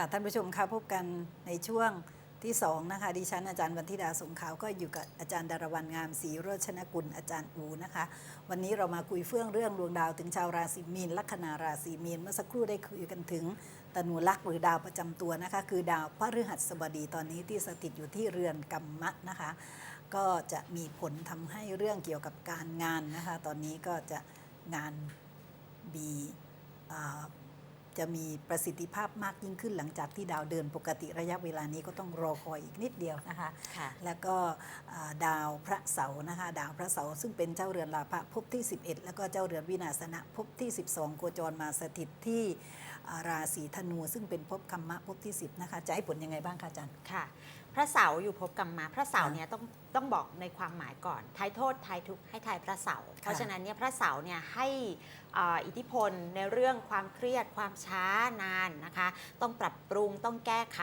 ค่ะท่านผู้ชมคะพบกันในช่วงที่สองนะคะดิฉันอาจารย์วันธิดาสงขาวก็อยู่กับอาจารย์ดารวันงามศรีโรชนกุลอาจารย์อูนะคะ วันนี้เรามาคุยเฟื่องเรื่องดวงดาวถึงชาวราศีมีนลัคนาราศีมีนเมื่อสักครู่ได้คุยกันถึงตนูลักษ์หรือดาวประจำตัวนะคะคือดาวพฤหัสบดีตอนนี้ที่สถิตอยู่ที่เรือนกรรมะนะคะ ก็จะมีผลทำให้เรื่องเกี่ยวกับการงานนะคะ ตอนนี้ก็จะงานมีอ่า จะมีประสิทธิภาพมากยิ่งขึ้นหลังจากที่ดาวเดินปกติระยะเวลานี้ก็ต้องรอคอยอีกนิดเดียวนะคะค่ะแล้วก็อ่าดาวพระเสาร์นะคะดาวพระเสาร์ซึ่งเป็นเจ้าเรือนลาภะภพที่ 11 แล้วก็เจ้าเรือนวินาศนะภพที่ 12 โคจรมาสถิตที่อ่าราศีธนู ซึ่งเป็นภพคัมมะภพที่ 10นะคะจะให้ผลยังไงบ้างคะอาจารย์ค่ะ พระเสาร์อยู่ภพกรรมมา พระเสาร์ค่ะเนี่ยต้องต้องบอกในความหมายก่อนทายโทษทายทุกข์ให้ทายพระเสาร์เพราะฉะนั้นเนี่ยพระเสาร์เนี่ยให้อ่าอิทธิพลในเรื่องความเครียดความช้านานนะคะ ต้องปรับปรุงต้องแก้ไข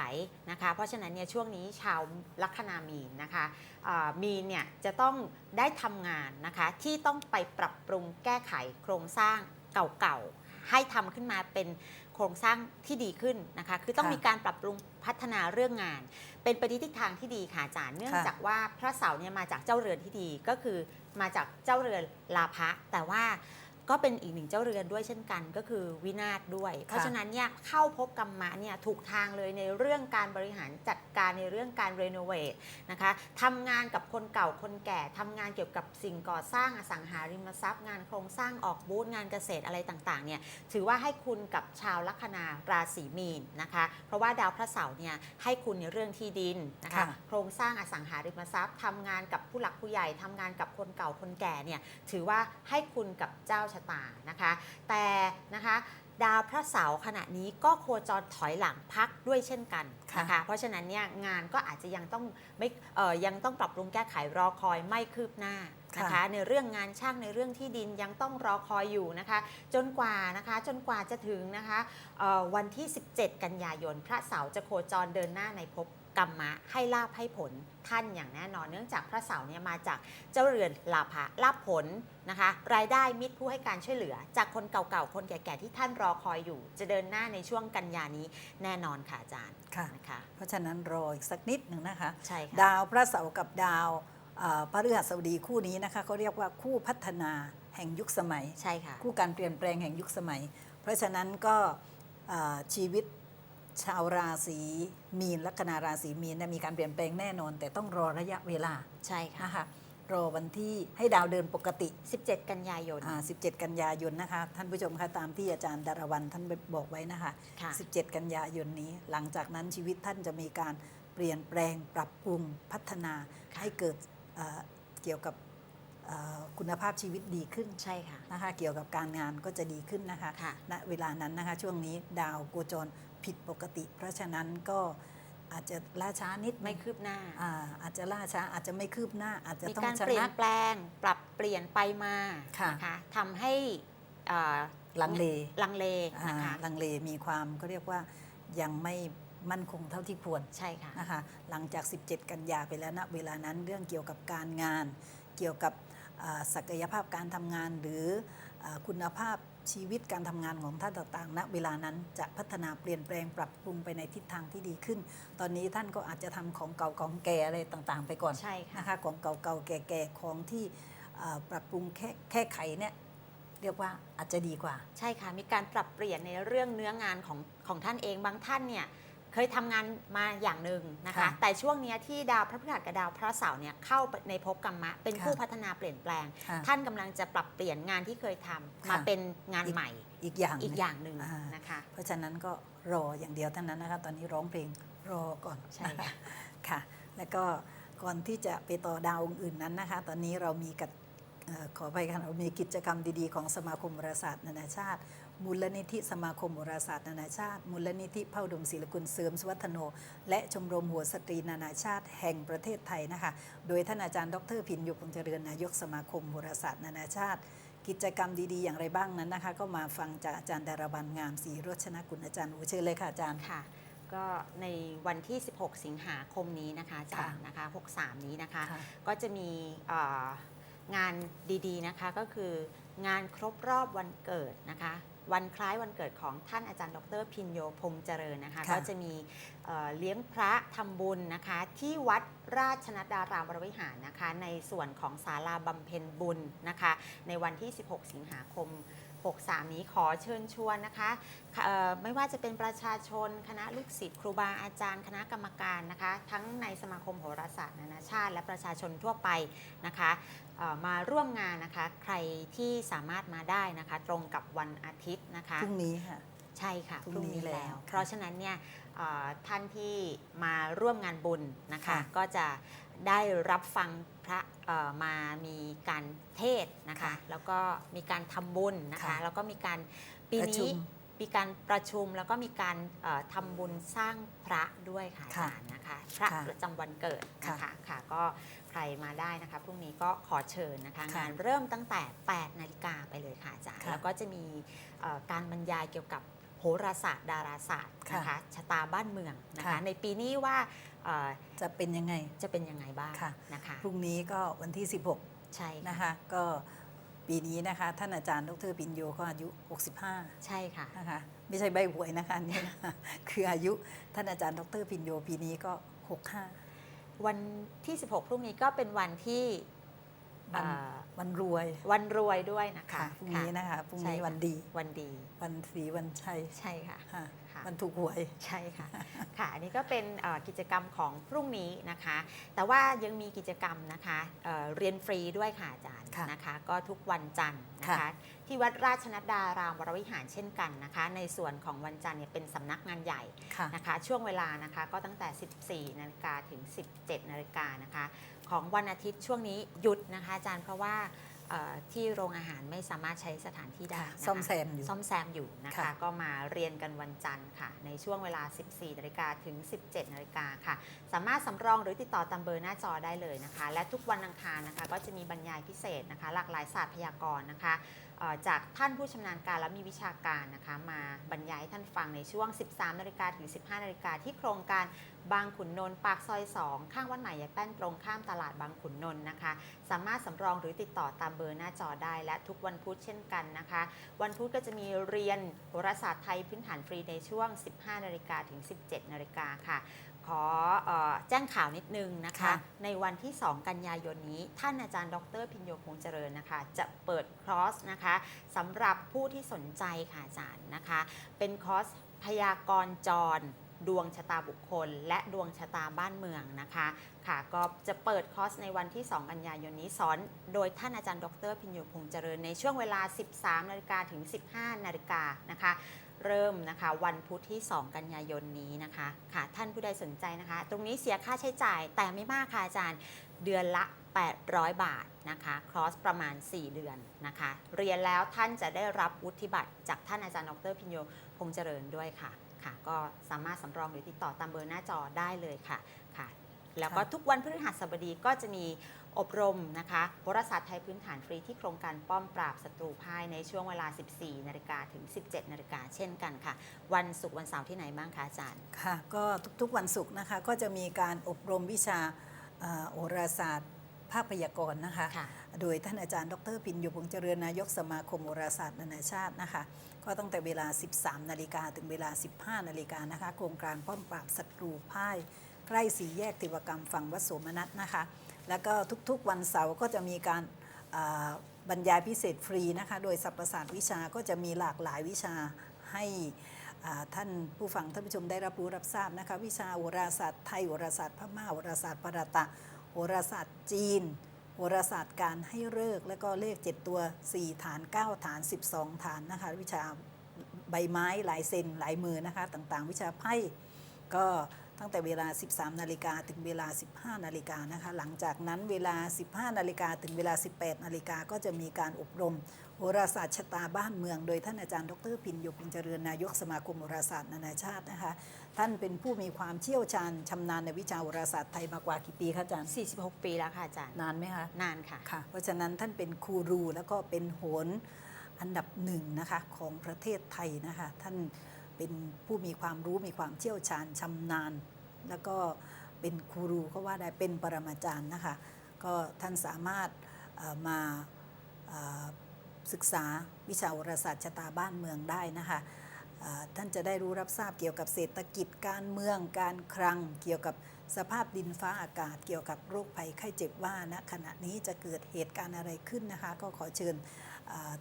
นะคะ เพราะฉะนั้นเนี่ยช่วงนี้ชาวลัคนามีนนะคะอ่ามีนเนี่ยจะต้องได้ทำงานนะคะที่ต้องไปปรับปรุงแก้ไขโครงสร้างเก่าๆให้ทำขึ้นมาเป็นโครงสร้างที่ดีขึ้นนะคะ คือต้องค่ะมีการปรับปรุงพัฒนาเรื่องงาน เป็นไปในทิศทางที่ดีค่ะอาจารย์เนื่องค่ะ จากว่าพระเสาร์เนี่ยมาจากเจ้าเรือนที่ดีก็คือมาจากเจ้าเรือนลาภะแต่ว่า ก็เป็นอีกหนึ่งเจ้าเรือนด้วยเช่นกันก็คือวินาศด้วย เพราะฉะนั้นเนี่ยเข้าพบกรรมะเนี่ยถูกทางเลยในเรื่องการบริหารจัดการในเรื่องการรีโนเวทนะคะทำงานกับคนเก่าคนแก่ทำงานเกี่ยวกับสิ่งก่อสร้างอสังหาริมทรัพย์ งานโครงสร้างออกบูธงานเกษตรอะไรต่างๆเนี่ยถือว่าให้คุณกับชาวลัคนาราศีมีนนะคะเพราะว่าดาวพระเสาร์เนี่ยให้คุณในเรื่องที่ดินนะคะค่ะโครงสร้างอสังหาริมทรัพย์ทำงานกับผู้หลักผู้ใหญ่ทำงานกับคนเก่าคนแก่เนี่ยถือว่าให้คุณกับเจ้าชะตานะคะ แต่นะคะดาวพระเสาร์ขณะนี้ก็โคจรถอยหลังพักด้วยเช่นกันนะคะเพราะฉะนั้นเนี่ยงานก็อาจจะยังต้องไม่เอ่อยังต้องปรับปรุงแก้ไขรอคอยไม่คืบหน้านะคะค่ะในเรื่องงานช่างในเรื่องที่ดินยังต้องรอคอยอยู่นะคะ จนกว่านะคะจนกว่าจะถึงนะคะเอ่อวันที่ 17 กันยายนพระเสาร์จะโคจรเดินหน้าในภพ กรรมะให้ลาบให้ผลท่านอย่างแน่นอน เนื่องจากพระเสาร์เนี่ยมาจากเจ้าเรือนลาภะลาบผลนะคะ รายได้มิตรผู้ให้การช่วยเหลือ จากคนเก่าๆ คนแก่ๆ ที่ท่านรอคอยอยู่ จะเดินหน้าในช่วงกันยานี้แน่นอนค่ะอาจารย์ค่ะนะคะเพราะฉะนั้นรออีกสักนิดหนึ่งนะคะใช่ค่ะดาวพระเสาร์กับดาวเอ่อพฤหัสบดีคู่นี้นะคะเขาเรียกว่าคู่พัฒนาแห่งยุคสมัยใช่ค่ะคู่การเปลี่ยนแปลงแห่งยุคสมัย เพราะฉะนั้นก็เอ่อชีวิต ชาวราศีมีนลัคนาราศีมีนเนยมีการเปลี่ยนแปลงแน่นอน แต่ต้องรอระยะเวลาใช่ค่ะนะคะรอวันที่ให้ดาวเดินปกติ 17 กันยายน อ่า17 กันยายนนะคะ ท่านผู้ชมคะตามที่อาจารย์ดารวันท่านบอกไว้นะคะ ค่ะ 17 กันยายนนี้ หลังจากนั้นชีวิตท่านจะมีการเปลี่ยนแปลงปรับปรุงพัฒนาค่ะให้เกิดเอ่อเกี่ยวกับเอ่อคุณภาพชีวิตดีขึ้นใช่ค่ะนะคะ เกี่ยวกับการงานก็จะดีขึ้นนะคะ ค่ะ ณเวลานั้นนะคะช่วงนี้ดาวโคจร ผิดปกติ เพราะฉะนั้นก็อาจจะล่าช้านิดนึงไม่คืบหน้าอ่าอาจจะล่าช้าอาจจะไม่คืบหน้า อาจจะมีต้องการชะเปลี่ยงันกแปลง ปรับเปลี่ยนไปมาค่ะนะคะทำให้อ่าลังเลลังเลอ่านะคะลังเลมีความก็เรียกว่ายังไม่มั่นคงเท่าที่ควรใช่ค่ะนะคะหลังจาก 17 กันยาไปแล้วณเวลานั้นเรื่องเกี่ยวกับการงาน เกี่ยวกับอ่าศักยภาพการทำงานหรืออา คุณภาพชีวิตการทำงานของท่านต่างๆณเวลานั้นจะพัฒนาเปลี่ยนแปลงปรับปรุงไปในทิศทางที่ดีขึ้น ตอนนี้ท่านก็อาจจะทำของเก่าของแก่อะไรต่างๆ ไปก่อนใช่ค่ะนะคะของเก่าๆแก่ๆของที่อ่าปรับปรุงแค่แค่ไขเนี่ยเรียกว่าอาจจะดีกว่า ใช่ค่ะมีการปรับเปลี่ยนในเรื่องเนื้องานของของท่านเองบางท่านเนี่ย เคยทำงานมาอย่างหนึ่งนะคะ ค่ะแต่ช่วงเนี้ยที่ดาวพระพฤหัสกับดาวพระเสาร์เนี่ยเข้าในภพกรรมะ เป็นค่ะ ผู้พัฒนาเปลี่ยนแปลง ค่ะ ท่านกำลังจะปรับเปลี่ยนงานที่เคยทำค่ะมาเป็นงานใหม่อีกอย่างหอีนึ่กงอย่างหนึ่งอ่านนะคะ เพราะฉะนั้นก็รออย่างเดียวเท่านั้นนะคะ ตอนนี้ร้องเพลงรอก่อนใช่ค่ะ ค่ะ แล้วก็ก่อนที่จะไปต่อดาวองค์อื่นนั้นนะคะ ตอนนี้เรามีกัดเอ่อขอไปค่ะเรามีกิจกรรมดีๆ ของสมาคมโหราศาสตร์นานาชาติ มูลนิธิสมาคมโหราศาสตร์นานาชาติ มูลนิธิเผ่าดมศิลกุลเสริมสวัฒโน และชมรมหัวสตรีนานาชาติแห่งประเทศไทยนะคะ โดยท่านอาจารย์ดรพินยุคงเจริญนายกสมาคมโหราศาสตร์นานาชาติ กิจกรรมดีๆ อย่างไรบ้างนั้นนะคะ ก็มาฟังจากอาจารย์ดารบันงามศรีโรจนกุลอาจารย์อูเชิญเลยค่ะอาจารย์ค่ะก็ในวันที่ 16 สิงหาคมนี้นะคะอาจารย์นะคะ 63 นี้นะคะค่ะก็จะมีเอ่องานดีๆนะคะก็คืองานครบรอบวันเกิดนะคะ วันคล้ายวันเกิดของท่านอาจารย์ ดรพินโยพงษ์เจริญนะคะค่ะก็จะมีเอ่อเลี้ยงพระทำบุญนะคะ ที่วัดราชนัดดารามวรวิหารนะคะ ในส่วนของศาลาบำเพ็ญบุญนะคะ ในวันที่ 16 สิงหาคม 63 นี้ขอเชิญชวนนะคะเอ่อไม่ว่าจะเป็นประชาชน คณะลูกศิษย์ครูบาอาจารย์ คณะกรรมการนะคะ ทั้งในสมาคมโหราศาสตร์นานาชาติ และประชาชนทั่วไปนะคะเอ่อมาร่วมงานนะคะ ใครที่สามารถมาได้นะคะ ตรงกับวันอาทิตย์นะคะพรุ่งนี้ค่ะใช่ค่ะพพรุ่รุ่งงนี้นี้แล้แล้ววค่ะเพราะฉะนั้นเนี่ยเอ่อท่านที่มาร่วมงานบุญนะคะค่ะก็จะได้รับฟัง พระเอ่อมามีการเทศน์นะคะค่ะแล้วก็มีการทำบุญนะคะค่ะแล้วก็มีการปีประชุนี้มมีการประชุมแล้วก็มีการเอ่อทำบุญสร้างพระด้วยค่ะอาค่ะจารย์นะคะ พระค่ะประจำวันเกิดนะคะค่ะค่ะก็ใครมาได้นะคะพรุ่งนี้ก็ขอเชิญนะคะค่ะงานเริ่มตั้งแต่ 8 นาฬิกาไปเลยค่ะอาจารย์ค่ะแล้วก็จะมีเอ่อการบรรยายเกี่ยวกับ โหราศาสตร์ ดาราศาสตร์ค่ะนะคะชะตาบ้านเมืองนะคะค่ะในปีนี้ว่าเอ่อจะเป็นยังไงจะเป็นยังไงบ้างค่ะนะคะพรุ่งนี้ก็วันที่ใช่16ค่ะนะคะก็ปีนี้นะคะท่านอาจารย์ดรปิญโยก็อายุ 65 ใช่ค่ะนะคะไม่ใช่ใบหวยนะคะนี่นะคะคืออายุท่านอาจารย์ดรปิญโยปีนี้ก็ 65 วันที่ 16 พรุ่งนี้ก็เป็นวันที่ วันเอ่อวันรวย วันรวยด้วยนะคะค่ะพรุ่งนี้นะคะพรุ่งนี้ใช่ค่ะวันดีวันดี วันสีวันชัยใช่ค่ะค่ะค่ะวันถูกหวยใช่ค่ะค่ะอันนี้ก็เป็นเอ่อกิจกรรมของพรุ่งนี้นะคะ แต่ว่ายังมีกิจกรรมนะคะเอ่อเรียนฟรีด้วยค่ะอาจารย์ค่ะนะคะ ก็ทุกวันจันทร์นะคะค่ะที่วัดราชนัดดารามวรวิหารเช่นกันนะคะ ในส่วนของวันจันทร์เนี่ยเป็นสำนักงานใหญ่ค่ะนะคะ ช่วงเวลานะคะก็ตั้งแต่ 14นาฬิกาถึง 17นาฬิกานะคะ ของวันอาทิตย์ช่วงนี้หยุดนะคะอาจารย์เพราะว่าเอ่อที่โรงอาหารไม่สามารถใช้สถานที่ได้ค่ะนะคะซ่อมแซมอยู่ซ่อมแซมอยู่นะคะค่ะก็มาเรียนกันวันจันทร์ค่ะ ในช่วงเวลา 14นาฬิกาถึง 17นาฬิกาค่ะ สามารถสำรองหรือติดต่อตามเบอร์หน้าจอได้เลยนะคะ และทุกวันอังคารนะคะ ก็จะมีบรรยายพิเศษนะคะ หลากหลายศาสตร์พยากรณ์นะคะเอ่อจากท่านผู้ชำนาญการและมีวิชาการนะคะ มาบรรยายให้ท่านฟังในช่วง 13นาฬิกาถึง 15นาฬิกาที่โครงการ บางขุนนนท์ปากซอย 2 ข้างวัดใหม่ยายแป้นตรงข้ามตลาดบางขุนนนท์นะคะ สามารถสำรองหรือติดต่อตามเบอร์หน้าจอได้และทุกวันพุธเช่นกันนะคะ วันพุธก็จะมีเรียนโหราศาสตร์ไทยพื้นฐานฟรีในช่วง 15นาฬิกาถึง 17นาฬิกาค่ะขอเออแจ้งข่าวนิดนึงนะคะค่ะในวันที่ 2 กันยายนนี้ ท่านอาจารย์ดรพิญโยคงเจริญนะคะ จะเปิดคอร์สนะคะสำหรับผู้ที่สนใจค่ะอาจารย์นะคะ เป็นคอร์สพยากรณ์จร ดวงชะตาบุคคล และดวงชะตาบ้านเมืองนะคะค่ะก็จะเปิดคอร์สในวันที่ 2 กันยายนนี้สอน โดยท่านอาจารย์ดรพิญโยพงษ์เจริญในช่วงเวลา 13 นาฬิกาถึง 15 นาฬิกานะคะเริ่มนะคะวันพุธที่ 2 กันยายนนี้นะคะค่ะท่านผู้ใดสนใจนะคะ ตรงนี้เสียค่าใช้จ่ายแต่ไม่มากค่ะอาจารย์เดือนละ 800 บาทนะคะคอร์สประมาณ 4 เดือนนะคะ เรียนแล้วท่านจะได้รับวุฒิบัตรจากท่านอาจารย์ดรพิญโยพงษ์เจริญด้วยค่ะ ค่ะ ก็สามารถสำรองหรือติดต่อตามเบอร์หน้าจอได้เลยค่ะค่ะ แล้วก็ค่ะทุกวันพฤหัสบดีก็จะมีอบรมนะคะโหราศาสตร์ไทยพื้นฐานฟรีที่โครงการป้อมปราบศัตรูพ่ายในช่วงเวลา 14 นาฬิกาถึง 17 นาฬิกาเช่นกันค่ะ วันศุกร์วันเสาร์ที่ไหนบ้างคะอาจารย์ ค่ะ ก็ทุกๆวันศุกร์นะคะ ก็จะมีการอบรมวิชาเอ่อโหราศาสตร์ ภาคพยากรณ์นะคะค่ะโดยท่านอาจารย์ดรพินโยพงษ์เจริญนายกสมาคมโหราศาสตร์นานาชาตินะคะ ก็ตั้งแต่เวลา 13 นาฬิกาถึงเวลา 15 นาฬิกานะคะโครงการป้อมปราบศัตรูพ่ายใกล้สีแยกติวกรรมฝั่งวัดโสมนัสนะคะ แล้วก็ทุกๆวันเสาร์ก็จะมีการอ่าบรรยายพิเศษฟรีนะคะ โดยสรรพศาสตร์วิชาก็จะมีหลากหลายวิชาให้อ่าท่านผู้ฟังท่านผู้ชมได้รับรู้รับทราบนะคะ วิชาโหราศาสตร์ไทยโหราศาสตร์พม่าโหราศาสตร์ปรตะโหราศาสตร์จีน โหราศาสตร์การให้เลิกแล้วก็เลข 7 ตัว 4 ฐาน 9 ฐาน 12 ฐานนะคะ วิชาใบไม้หลายเซนหลายมือนะคะ ต่างๆ วิชาไพ่ก็ตั้งแต่เวลา 13 นาฬิกาถึงเวลา 15 นาฬิกานะคะ หลังจากนั้นเวลา 15 นาฬิกาถึงเวลา 18 นาฬิกาก็จะมีการอบรม โหราศาสตร์ชะตาบ้านเมือง โดยท่านอาจารย์ดรพินโยคงเจริญนายกสมาคมโหราศาสตร์นานาชาตินะคะ ท่านเป็นผู้มีความเชี่ยวชาญชำนาญในวิชาโหราศาสตร์ไทยมากกว่ากี่ปีคะอาจารย์46 ปีแล้วค่ะอาจารย์นานไหมคะนานค่ะค่ะ เพราะฉะนั้นท่านเป็นครูรูแล้วก็เป็นโหนอันดับหนึ่งนะคะของประเทศไทยนะคะท่านเป็นผู้มีความรู้มีความเชี่ยวชาญชำนาญ แล้วก็เป็นครูรูก็ว่าได้เป็นปรมาจารย์นะคะก็ท่านสามารถเอ่อมาเอ่อ ศึกษาวิชาโหราศาสตร์ชะตาบ้านเมืองได้นะคะท่านจะได้รู้รับทราบเกี่ยวกับเศรษฐกิจการเมืองการคลัง เกี่ยวกับสภาพดินฟ้าอากาศ เกี่ยวกับโรคภัยไข้เจ็บว่าณขณะนี้จะเกิดเหตุการณ์อะไรขึ้นนะคะ ก็ขอเชิญ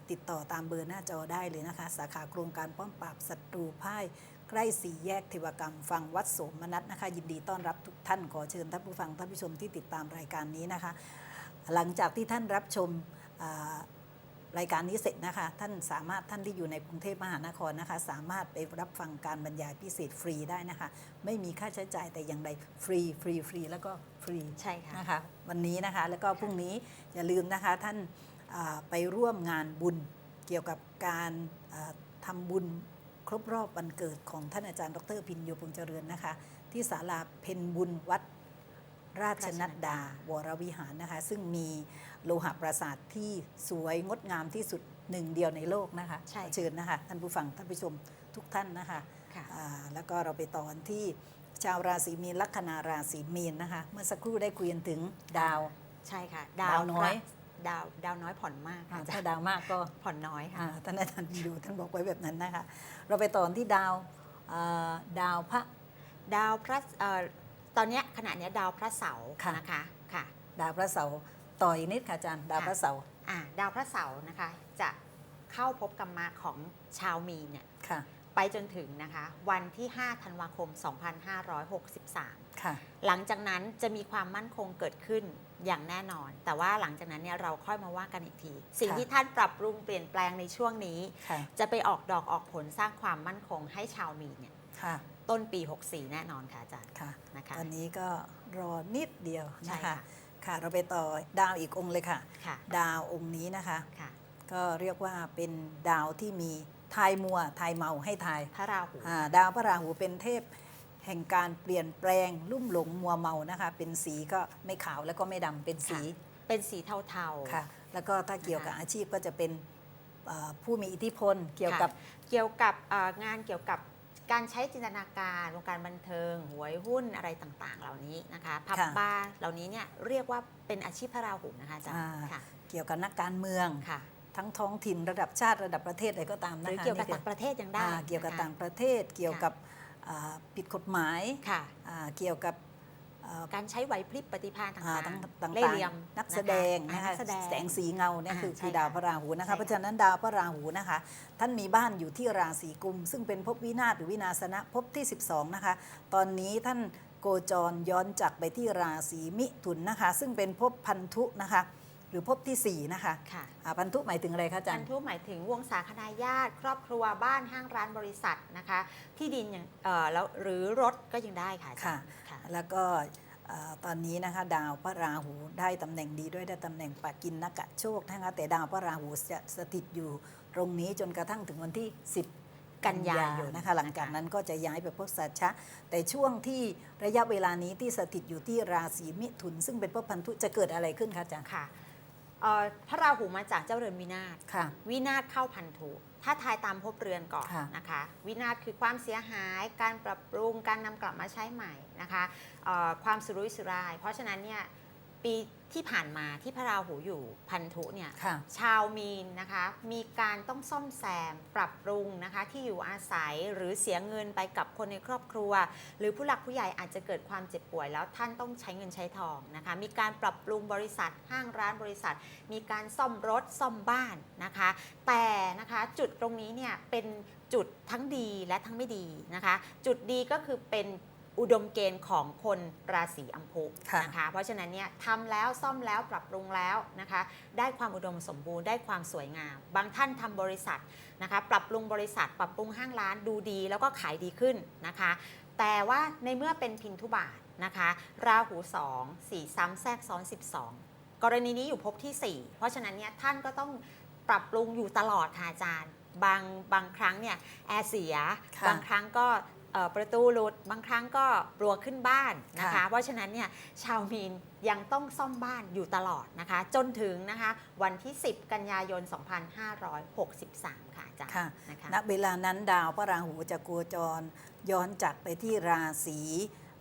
ติดต่อตามเบอร์หน้าจอได้เลยนะคะ สาขาโครงการป้อมปราบศัตรูพ่ายใกล้สี่แยกเทวกรรมฟังวัดโสมนัสนะคะ ยินดีต้อนรับทุกท่านขอเชิญท่านผู้ฟังท่านผู้ชมที่ติดตามรายการนี้นะคะ หลังจากที่ท่านรับชม รายการนี้เสร็จนะคะ ท่านสามารถท่านที่อยู่ในกรุงเทพมหานครนะคะ สามารถไปรับฟังการบรรยายพิเศษฟรีได้นะคะ ไม่มีค่าใช้จ่ายแต่อย่างใดฟรีฟรีฟรีแล้วก็ฟรีใช่ค่ะนะคะ วันนี้นะคะแล้วก็พรุ่งนี้อย่าลืมนะคะท่านอ่าไปร่วมงานบุญเกี่ยวกับการอ่าทำบุญครบรอบวันเกิดของท่านอาจารย์ ดรพินโยพงษ์เจริญนะคะ ที่ศาลาเพนบุญวัด ราชนัดดาวรวิหารนะคะ ซึ่งมีโลหะปราสาทที่สวยงดงามที่สุดหนึ่งเดียวในโลกนะคะใช่ขอเชิญนะคะท่านผู้ฟังท่านผู้ชมทุกท่านนะคะค่ะอ่าแล้วก็เราไปต่อกันที่ชาวราศีมีนลัคนาราศีมีนนะคะ เมื่อสักครู่ได้คุยกันถึงดาวใช่ค่ะ ดาวน้อยดาวดาวน้อยผ่อนมากอ่าค่ะอาจาถ้ารย์ดาวมากก็ผ่อนน้อยค่ะอ่าท่านอาจารย์ดูท่านบอกไว้แบบนั้นนะคะ เราไปต่อที่ดาวอ่าดาวพระดาวพระเอ่อ ตอนเนี้ยขณะเนี้ยดาวพระเสาร์ค่ะ นะคะค่ะดาวพระเสาร์ต่ออีกนิดค่ะอาจารย์ ดาวพระเสาร์อ่าดาวพระเสาร์นะคะ จะเข้าพบกรรมะของชาวมีนเนี่ยค่ะไปจนถึงนะคะ วันที่ 5 ธันวาคม 2563 ค่ะ หลังจากนั้นจะมีความมั่นคงเกิดขึ้นอย่างแน่นอน แต่ว่าหลังจากนั้นเนี่ยเราค่อยมาว่ากันอีกที สิ่งค่ะที่ท่านปรับปรุงเปลี่ยนแปลงในช่วงนี้ ค่ะ จะไปออกดอกออกผลสร้างความมั่นคงให้ชาวมีนเนี่ย ค่ะ ต้นปี 64 แน่นอนค่ะอาจารย์ค่ะนะคะตอนนี้ก็รอนิดเดียวใช่นะคะค่ะค่ะ เราไปต่อดาวอีกองค์เลยค่ะค่ะดาวองค์นี้นะคะค่ะก็เรียกว่าเป็นดาวที่มีทายมัวทายเมาให้ทายพระราหูอ่าดาวพระราหูเป็นเทพแห่งการเปลี่ยนแปลงลุ่มหลงมัวเมานะคะ เป็นสีก็ไม่ขาวแล้วก็ไม่ดำเป็นสี เป็นสีเทาๆค่ะ แล้วก็ถ้าเกี่ยวกับนะคะอาชีพก็จะเป็นเอ่อผู้มีอิทธิพลเกี่ยวค่ะกับเกี่ยวกับเอ่องานเกี่ยวกับ การใช้จินตนาการวงการบันเทิง หวยหุ้นอะไรต่างๆ เหล่านี้นะคะพับค่ะ บาร์เหล่านี้เนี่ยเรียกว่าเป็นอาชีพพระราหูนะคะอาจารย์อ่าค่ะเกี่ยวกับนักการเมือง ค่ะทั้งท้องถิ่นระดับชาติระดับประเทศอะไรก็ตามหนะรือคะเกี่ยวกับนี่คืต่างประเทศยังได้อ่าเกี่ยวกับนะคะต่างประเทศ เกี่ยวกับอ่าผิดกฎหมายค่ะ อ่าเกี่ยวกับอ่า การใช้ไหวพริบปฏิภาณต่าอ่างทั้งๆต่างเล่ห์เหลี่ยมๆนักแสดงอ่านะนัคะกแสดงแสงสีเงาเนี่ยอ่าคือใช่คือดาวค่ะพระราหูนะใช่คะค่ะเพราะฉะนั้นดาวพระราหูนะคะ ท่านมีบ้านอยู่ที่ราศีกุม ซึ่งเป็นภพวินาศหรือวินาศนะภพที่ 12 นะคะ ตอนนี้ท่านโคจรย้อนจักรไปที่ราศีมิถุนนะคะ ซึ่งเป็นภพพันธุนะคะหรือภพทีสี่4 นะคะค่ะอ่าพันธุหมายถึงอะไรคะอาจารพันย์ธุหมายถึงวงศาคณาญาติ ครอบครัวบ้านห้างร้านบริษัทนะคะ ที่ดินอย่างเอ่อแล้วหรือรถก็ยังได้ค่ะอาจารย์ค่ะ แล้วก็เอ่อตอนนี้นะคะดาวพระราหูได้ตำแหน่งดีด้วยได้ตำแหน่งปากินนกะโชคนะคะแต่ดาวพระราหูจะสถิตอยู่ตรงนี้จนกระทั่งถึงวันที่ 10 กันยายนนะคะหลังจากนั้นก็จะย้ายไปพบสัชชะ แต่ช่วงที่ระยะเวลานี้ที่สถิตอยู่ที่ราศีมิถุน ซึ่งเป็นพบพันธุจะเกิดอะไรขึ้นคะอาจารย์ค่ะเอ่อพระราหูมาจากเจ้าเรือนวินาศค่ะวินาศเข้าพันธุ ถ้าทายตามภพเรือนก่อนค่ะนะคะ วินาศคือความเสียหาย การปรับปรุง การนำกลับมาใช้ใหม่นะคะเอ่อความสุรุ่ยสุร่าย เพราะฉะนั้นเนี่ย ปีที่ผ่านมาที่พระราหูอยู่พันธุเนี่ยค่ะ ชาวมีนนะคะมีการต้องซ่อมแซมปรับปรุงนะคะที่อยู่อาศัยหรือเสียเงินไปกับคนในครอบครัว หรือผู้หลักผู้ใหญ่อาจจะเกิดความเจ็บป่วย แล้วท่านต้องใช้เงินใช้ทองนะคะมีการปรับปรุงบริษัทห้างร้านบริษัท มีการซ่อมรถซ่อมบ้านนะคะ แต่นะคะจุดตรงนี้เนี่ยเป็นจุดทั้งดีและทั้งไม่ดีนะคะ จุดดีก็คือเป็น อุดมเกณฑ์ของคนราศีอัมพุค่ะนะคะ เพราะฉะนั้นเนี่ยทำแล้วซ่อมแล้วปรับปรุงแล้วนะคะ ได้ความอุดมสมบูรณ์ได้ความสวยงาม บางท่านทำบริษัทนะคะ ปรับปรุงบริษัท ปรับปรุงห้างร้านดูดีแล้วก็ขายดีขึ้นนะคะ แต่ว่าในเมื่อเป็นพินทุบาทนะคะ ราหู2 4ซ้ำแทรกซ้อน 12 กรณีนี้อยู่ภพที่ 4 เพราะฉะนั้นเนี่ยท่านก็ต้องปรับปรุงอยู่ตลอดค่ะอาจารย์ บางบางครั้งเนี่ยแอร์เสียค่ะบางครั้งก็เอ่อ ประตูหลุดบางครั้งก็ปลวกขึ้นบ้านนะคะค่ะเพราะฉะนั้นเนี่ยชาวมีนยังต้องซ่อมบ้านอยู่ตลอดนะคะ จนถึงนะคะวันที่ 10 กันยายน 2563 ค่ะอาจารย์ค่ะนะคะณเวลานั้นดาวพระราหูจะโคจร ย้อนจักรไปที่ราศี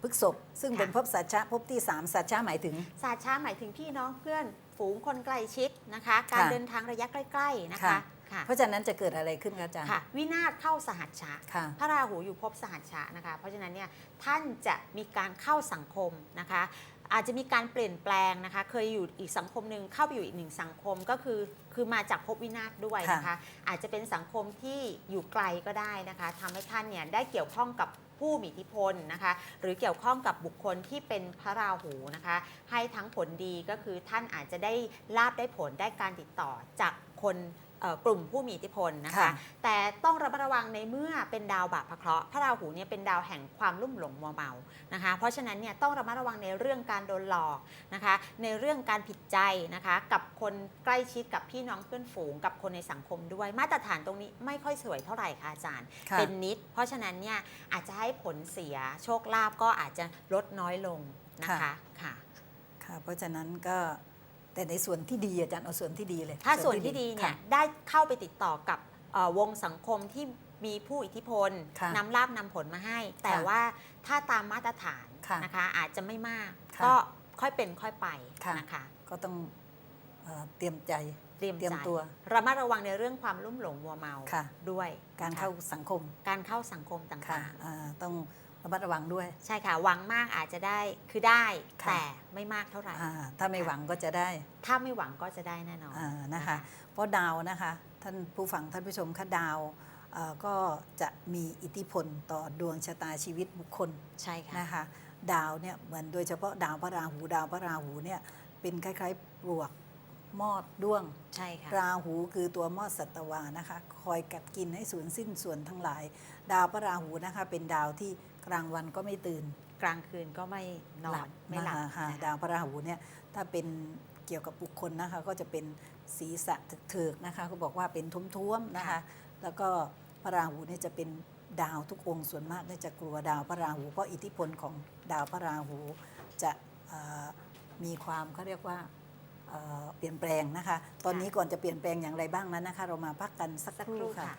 พพฤษภซึ่งเป็นภพสัจจะภพที่3สัจจะหมายถึงศาสตร์ช้าหมายถึงพี่น้องเพื่อนฝูงคนใกล้ชิดนะคะ การค่ะเดินทางระยะใกล้ ๆ นะคะ ค่ะค่ะ เพราะฉะนั้นจะเกิดอะไรขึ้นคะอาจารย์ ค่ะ วินาศเข้าสหัสชะค่ะพระราหูอยู่ภพสหัสชะนะคะ เพราะฉะนั้นเนี่ยท่านจะมีการเข้าสังคมนะคะ อาจจะมีการเปลี่ยนแปลงนะคะ เคยอยู่อีกสังคมหนึ่งเข้าไปอยู่อีกหนึ่งสังคมก็คือคือมาจากภพวินาศด้วยนะคะ อาจจะเป็นสังคมที่อยู่ไกลก็ได้นะคะทำให้ท่านเนี่ยได้เกี่ยวข้องกับผู้มีอิทธิพลนะคะ หรือเกี่ยวข้องกับบุคคลที่เป็นพระราหูนะคะ ให้ทั้งผลดีก็คือท่านอาจจะได้ลาบได้ผลได้การติดต่อจากคนเอ่อ กลุ่มผู้มีอิทธิพลนะคะ ค่ะ แต่ต้องระมัดระวังในเมื่อเป็นดาวบาปพระเคราะห์พระราหูเนี่ยเป็นดาวแห่งความลุ่มหลงมัวเมานะคะ เพราะฉะนั้นเนี่ยต้องระมัดระวังในเรื่องการโดนหลอกนะคะ ในเรื่องการผิดใจนะคะ กับคนใกล้ชิดกับพี่น้องเพื่อนฝูงกับคนในสังคมด้วย มาตรฐานตรงนี้ไม่ค่อยสวยเท่าไหร่ค่ะอาจารย์ ค่ะ เป็นนิด เพราะฉะนั้นเนี่ยอาจจะให้ผลเสียโชคลาภก็อาจจะลดน้อยลงนะคะค่ะ ค่ะ เพราะฉะนั้นก็ แต่ในส่วนที่ดีอาจารย์เอาส่วนที่ดีเลย ถ้าส่วนที่ดีเนี่ยค่ะได้เข้าไปติดต่อกับเอ่อวงสังคมที่มีผู้อิทธิพลค่ะนำลาบนำผลมาให้ แต่ค่ะว่าถ้าตามมาตรฐานค่ะนะคะอาจจะไม่มากค่ะก็ค่อยเป็นค่อยไปค่ะนะคะก็ต้องเอ่อเตรียมใจเตรียมเตรียมใจตัวระมัดระวังในเรื่องความลุ่มหลงมัวเมาค่ะด้วยการนะคะเข้าสังคม การเข้าสังคมต่ค่ะางอ่าต้อง ระมัดระวังด้วยๆใช่ค่ะหวังมากอาจจะได้คือได้ ค่ะ แต่ไม่มากเท่าไหร่ อ่าถ้าไม่หวังก็จะได้ถ้าไม่หวังก็จะได้แน่นอน อ่านะคะ เพราะดาวนะคะท่านผู้ฟังท่านผู้ชมคะดาวเอ่อก็จะมีอิทธิพลต่อดวงชะตาชีวิตบุคคล ใช่ค่ะ นะคะดาวเนี่ยเหมือนโดยเฉพาะดาวพระราหูดาวพระราหูเนี่ยเป็นคล้ายๆปลวกมอดด้วง ใช่ค่ะ ราหูคือตัวมอดสัตวานะคะ คอยกัดกินให้สูญสิ้นส่วนทั้งหลาย ดาวพระราหูนะคะเป็นดาวที่ กลางวันก็ไม่ตื่นกลางคืนก็ไม่นอนไม่หลับนะคะค่ะนะคะดาวพระราหูเนี่ยถ้าเป็นเกี่ยวกับบุคคลนะคะก็จะเป็นศีรษะถึกๆนะคะก็บอกว่าเป็นท้วมๆนะคะแล้วก็พระราหูเนี่ยจะเป็นดาวทุกองค์ส่วนมากเนี่ยจะกลัวดาวพระราหูเพราะอิทธิพลของดาวพระราหูจะเอ่อมีความเขาเรียกว่าเอ่อเปลี่ยนแปลงนะคะ ตอนนี้ก่อนจะเปลี่ยนแปลงอย่างไรบ้างนั้นนะคะ เรามาพักกันสักสักคครู่รู่ค่ะค่ะ